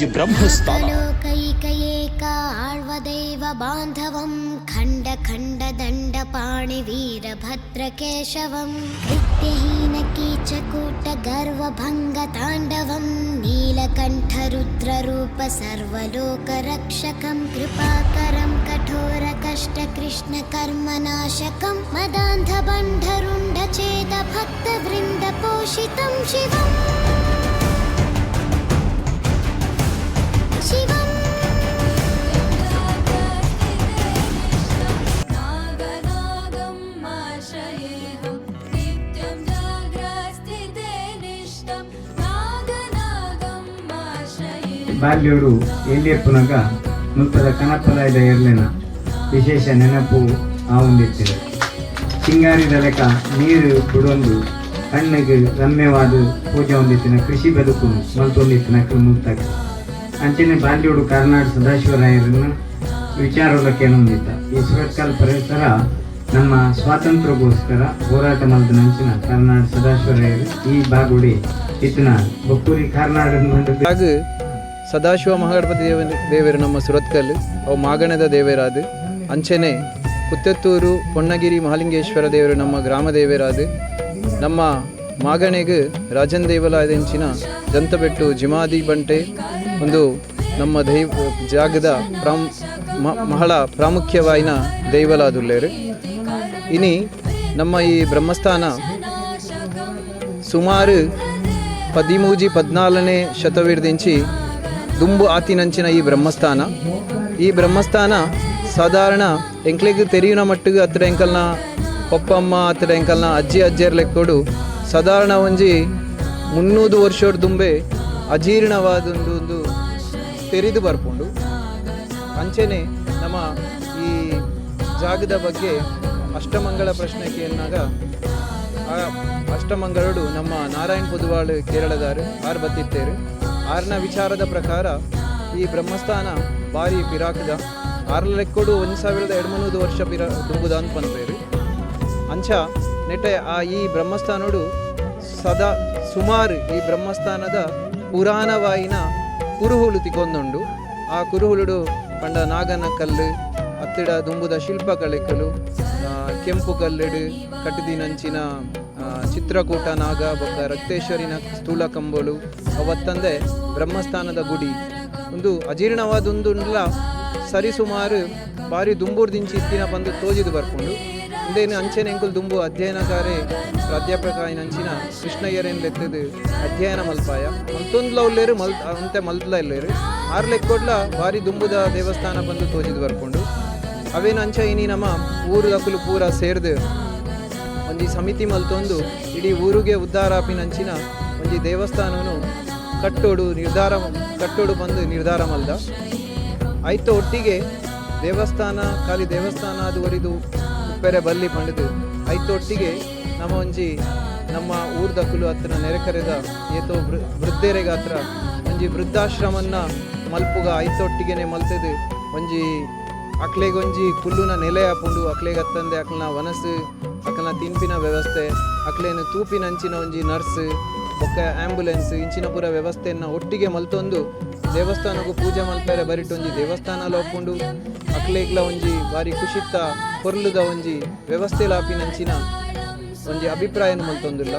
ಈ ಬ್ರಹ್ಮಸ್ಥಾನ ಲೋಕೈಕಏಕ ಆಳ್ವದೇವ ಬಾಂಧವಂ ಖಂಡ ಖಂಡ ದಂಡ ಪಾಣಿ ವೀರಭದ್ರ ಕೇಶವಂ ಕೃತ್ಯಹೀನ ಕೀಚಕೂಟ ಗರ್ವ ಭಂಗ ತಾಂಡವಂ ನೀಲಕಂಠ ರುದ್ರರೂಪ ಸರ್ವಲೋಕ ರಕ್ಷಕಂ ಕೃಪಾಕರಂ ಕಠೋರ ಕಷ್ಟ ಕೃಷ್ಣ ಕರ್ಮ ನಾಶಕಂ ಮದಾಂಧ ಬಂಢರುಂಡ ಛೇದ ಭಕ್ತ ವೃಂದ ಪೋಷಿತಂ ಶಿವಂ ಶಿವಂ ಬಾಲ್ಯೂರು ಎಲ್ಲಿಯಪ್ಪನಾಗ ಮುಲ್ಪದ ಕನಪಲಾಯದ ಇರಲಿಲ್ಲ. ವಿಶೇಷ ನೆನಪು ಆ ಸಿಂಗಾರಿ ಸಿಂಗಾರಿದ ಲೆಕ್ಕ ನೀರು ಬಿಡೊಂದು ಕಣ್ಣಿಗೆ ರಮ್ಯವಾದ ಪೂಜೆ ಹೊಂದಿತ್ತಿನ ಕೃಷಿ ಬದುಕು ಮಲ್ತೊಂದಿತ್ತಿನ ಮುಂತಾಗಿ. ಅಂಚನೆ ಬಾಲ್ಯೋಡು ಕರ್ನಾಟಕ ಸದಾಶಿವರಾಯರನ್ನು ವಿಚಾರಕ್ಕೆ ಹೊಂದಿದ್ದ ಈ ಸುರತ್ಕಾಲ ಪರಿಸರ ನಮ್ಮ ಸ್ವಾತಂತ್ರ್ಯಗೋಸ್ಕರ ಹೋರಾಟ ಮಾಡಿದ ನಂಚಿನ ಕರ್ನಾಟಕ ಸದಾಶಿವರಾಯರು ಈ ಬಾಗುಡಿ ಇತ್ತಿನ ಬಕ್ಕೂರಿ ಕರ್ನಾಟಕ ಸದಾಶಿವ ಮಹಾಗಣಪತಿ ದೇವ ದೇವರು ನಮ್ಮ ಸುರತ್ಕಲ್ ಅವು ಮಾಗಣದ ದೇವರಾದು ಅಂಚೆನೆ ಕುತ್ತತ್ತೂರು ಪೊನ್ನಗಿರಿ ಮಹಾಲಿಂಗೇಶ್ವರ ದೇವರು ನಮ್ಮ ಗ್ರಾಮ ದೇವರಾದು ನಮ್ಮ ಮಾಗಣೆಗೆ ರಾಜನ್ ದೇವಾಲಯದಂಚಿನ ದಂತಬೆಟ್ಟು ಜಿಮಾದಿ ಬಂಟೆ ಒಂದು ನಮ್ಮ ದೈವ ಜಾಗದ ಪ್ರಾಮ್ ಮ- ಬಹಳ ಪ್ರಾಮುಖ್ಯವಾಯಿನ ದೈವಲಾದುಲ್ಲೇರು ಇನಿ ನಮ್ಮ ಈ ಬ್ರಹ್ಮಸ್ಥಾನ ಸುಮಾರು పదిమూజి పద్నాలుగనే శతవిర్దించి ದುಂಬು ಆತಿನಂಚಿನ ಈ ಬ್ರಹ್ಮಸ್ಥಾನ. ಈ ಬ್ರಹ್ಮಸ್ಥಾನ ಸಾಧಾರಣ ಎಂಕ್ಲೆಗ್ ತೆರಿಯುನ ಮಟ್ಟಿಗೆ ಹತ್ತಿರ ಎಂಕಲ್ನ ಪಪ್ಪಮ್ಮ, ಹತ್ತಿರ ಎಂಕಲ್ನ ಅಜ್ಜಿ, ಅಜ್ಜಿಯರ್ ಲೆಕ್ಕೋಡು ಸಾಧಾರಣ ಒಂಜಿ ಮುನ್ನೂದು ವರ್ಷದ ದುಂಬೆ ಅಜೀರ್ಣವಾದೊಂದು ಒಂದು ತೆರೆದು ಬರ್ಕೊಂಡು ಅಂಚೆನೆ ನಮ್ಮ ಈ ಜಾಗದ ಬಗ್ಗೆ ಅಷ್ಟಮಂಗಳ ಪ್ರಶ್ನೆ ಕೇಳಿದಾಗ ಅಷ್ಟಮಂಗಳಡು ನಮ್ಮ ನಾರಾಯಣ್ ಪುದುವಾಳ್ ಕೇರಳದಾರು ಆರು ಬತ್ತಿತ್ತೇರು ಆರ್ನ ವಿಚಾರದ ಪ್ರಕಾರ ಈ ಬ್ರಹ್ಮಸ್ಥಾನ ಭಾರಿ ಪಿರಾಕದ ಆರ್ಲ ಲೆಕ್ಕೋಡು ಒಂದು ಸಾವಿರದ ಎರಡ್ಮೂರು ವರ್ಷ ಪಿರ ದುಂಬುದ ಅಂತ ಅಂಚ ನೆಟ್ಟೆ ಆ ಈ ಬ್ರಹ್ಮಸ್ಥಾನಡು ಸದಾ ಸುಮಾರು ಈ ಬ್ರಹ್ಮಸ್ಥಾನದ ಪುರಾಣವಾಯಿನ ಕುರುಹುಲು ತಿಕೊಂದುಂಡು ಆ ಕುರುಹುಲುಡು ಪಂಡ ನಾಗನ ಕಲ್ಲು ಅತ್ತಿಡ ದುಂಬುದ ಆ, ಕೆಂಪು ಕಲ್ಲಡು, ಕಟ್ಟಿದಿನಂಚಿನ ಚಿತ್ರಕೂಟ ನಾಗ ಬೊಕ್ಕ ರಕ್ತೇಶ್ವರಿನ ಸ್ಥೂಲ ಕಂಬಳು, ಅವತ್ತಂದೆ ಬ್ರಹ್ಮಸ್ಥಾನದ ಗುಡಿ. ಒಂದು ಅಜೀರ್ಣವಾದೊಂದುಲ್ಲ ಸರಿಸುಮಾರು ಬಾರಿ ದುಂಬೂರ್ದಿಂಚಿ ಇತ್ತಿನ ಬಂದು ತೋಜಿದು ಬರ್ಕೊಂಡು ಇಂದೇನು ಅಂಚೆನ ಎಂಕುಲ್ ದುಂಬು ಅಧ್ಯಯನಕಾರೆ ಪ್ರಾಧ್ಯಾಪಕ ಅಂಚಿನ ಕೃಷ್ಣಯ್ಯರೇನು ಲೆತ್ತದು ಅಧ್ಯಯನ ಮಲ್ಪಾಯ. ಮಲ್ತೊಂದ್ಲ ಉಳ್ಳೇರು ಮಲ್, ಅಂತೆ ಮಲ್ತ್ಲ ಇಲ್ಲೇರು. ಆರು ಲೆಕ್ಕೊಡ್ಲ ಬಾರಿ ದುಂಬುದ ದೇವಸ್ಥಾನ ಬಂದು ತೋಜಿದು ಬರ್ಕೊಂಡು ಅವೇನು ಅಂಚ ಇನಿ ನಮ್ಮ ಊರು ದಕ್ಕಲು ಪೂರ ಸೇರ್ದು ಒಂಜಿ ಸಮಿತಿ ಮಲ್ತೊಂದು ಇಡೀ ಊರಿಗೆ ಉದ್ಧಾರ ಆಪಿನಂಚಿನ ಒಂಜಿ ದೇವಸ್ಥಾನವನ್ನು ಕಟ್ಟೋಡು ನಿರ್ಧಾರ ಕಟ್ಟೋಡು ಬಂದು ನಿರ್ಧಾರ ಮಲ್ದ. ಆಯ್ತು ಒಟ್ಟಿಗೆ ದೇವಸ್ಥಾನ, ಖಾಲಿ ದೇವಸ್ಥಾನ ಅದುವರಿದು ಉಪ್ಪೆರೆ ಬಲ್ಲಿ ಪಂಡಿದು ಆಯ್ತು ಒಟ್ಟಿಗೆ ನಮ್ಮ ಒಂಜಿ ನಮ್ಮ ಊರ್ ದಕ್ಕಲು ಹತ್ತಿರ ನೆರೆಕರೆದ ಏತೋ ವೃದ್ಧೆರೆಗ ಹತ್ರ ಒಂಜಿ ವೃದ್ಧಾಶ್ರಮನ್ನ ಮಲ್ಪುಗ ಆಯ್ತೊಟ್ಟಿಗೆನೆ ಮಲ್ತದು. ಒಂಜಿ ಅಕ್ಲೆಗೊಂಜಿ ಕುಲ್ಲುನ ನೆಲೆ ಹಾಕೊಂಡು ಅಕ್ಲೆಗೆ ಹತ್ತಂದೆ ಅಕ್ಲನ ವನಸು ಅಕ್ಲನ ತಿನ್ಪಿನ ವ್ಯವಸ್ಥೆ, ಅಕ್ಲೇನು ತೂಪಿನಂಚಿನ ಒಂಜಿ ನರ್ಸ್, ಬೊಕ್ಕ ಆಂಬುಲೆನ್ಸ್, ಇಂಚಿನ ಪೂರ ವ್ಯವಸ್ಥೆಯನ್ನು ಒಟ್ಟಿಗೆ ಮಲ್ತೊಂದು ದೇವಸ್ಥಾನಕ್ಕೂ ಪೂಜೆ ಮಲ್ಪರೆ ಬರಿಟ್ ಒಂಜಿ ದೇವಸ್ಥಾನ ಲೋಪುಂಡು. ಅಕ್ಲೇಗ್ಲ ಒಂಜಿ ಬಾರಿ ಖುಷಿತ್ತ ಕೊರ್ಲುದ ಒಂಜಿ ವ್ಯವಸ್ಥೆ ಲಾಪಿನಂಚಿನ ಒಂಜಿ ಅಭಿಪ್ರಾಯನ ಮಲ್ತೊಂದುಲ್ಲ.